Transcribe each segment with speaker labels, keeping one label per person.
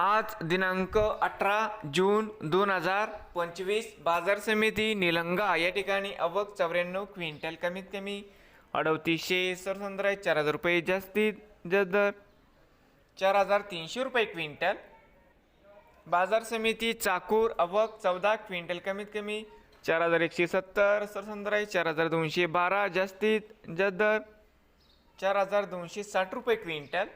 Speaker 1: आज दिनांक अठरा जून दोन हजार पंचवीस बाजार समिती निलंगा. या ठिकाणी अवक चौऱ्याण्णव क्विंटल कमीत कमी अडतीसशे सरसंद्राय चार हजार रुपये जास्तीत जास्त दर. चार हजार तीनशे रुपये क्विंटल. बाजार समिती चाकूर अवक चौदा क्विंटल कमीत कमी चार हजार एकशे सत्तर सरसंद्राय चार हजार दोनशे बारा जास्तीत जास्त दर. चार हजार दोनशे साठ रुपये क्विंटल.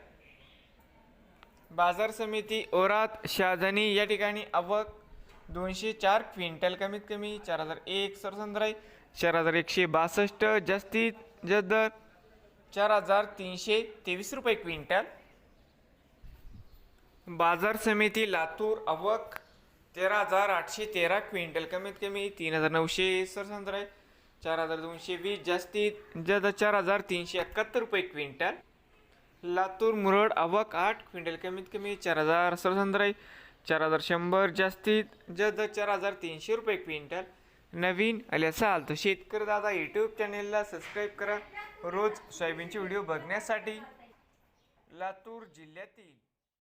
Speaker 1: बाजार समिती ओरात शहाजनी या ठिकाणी आवक दोनशे चार क्विंटल कमीत कमी चार हजार एक सरसंद्राई चार हजार एकशे बासष्ट जास्तीत जास्त दर चार हजार तीनशे तेवीस रुपये क्विंटल. बाजार समिती लातूर आवक तेरा हजार आठशे तेरा क्विंटल कमीत कमी तीन हजार नऊशे सरसंद्राई चार हजार दोनशे वीस जास्तीत जास्त चार हजार तीनशे एकाहत्तर रुपये क्विंटल. लातूर मुरड आवक आठ क्विंटल कमीत कमी चार हजार सरसंद्राई चार हजार शंभर जास्तीत जास्त चार हजार तीनशे रुपये क्विंटल. नवीन आले असाल तर शेतकरी दादा यूट्यूब चॅनेलला सबस्क्राईब करा. रोज सोयाबीनचे व्हिडिओ बघण्यासाठी लातूर जिल्ह्यातील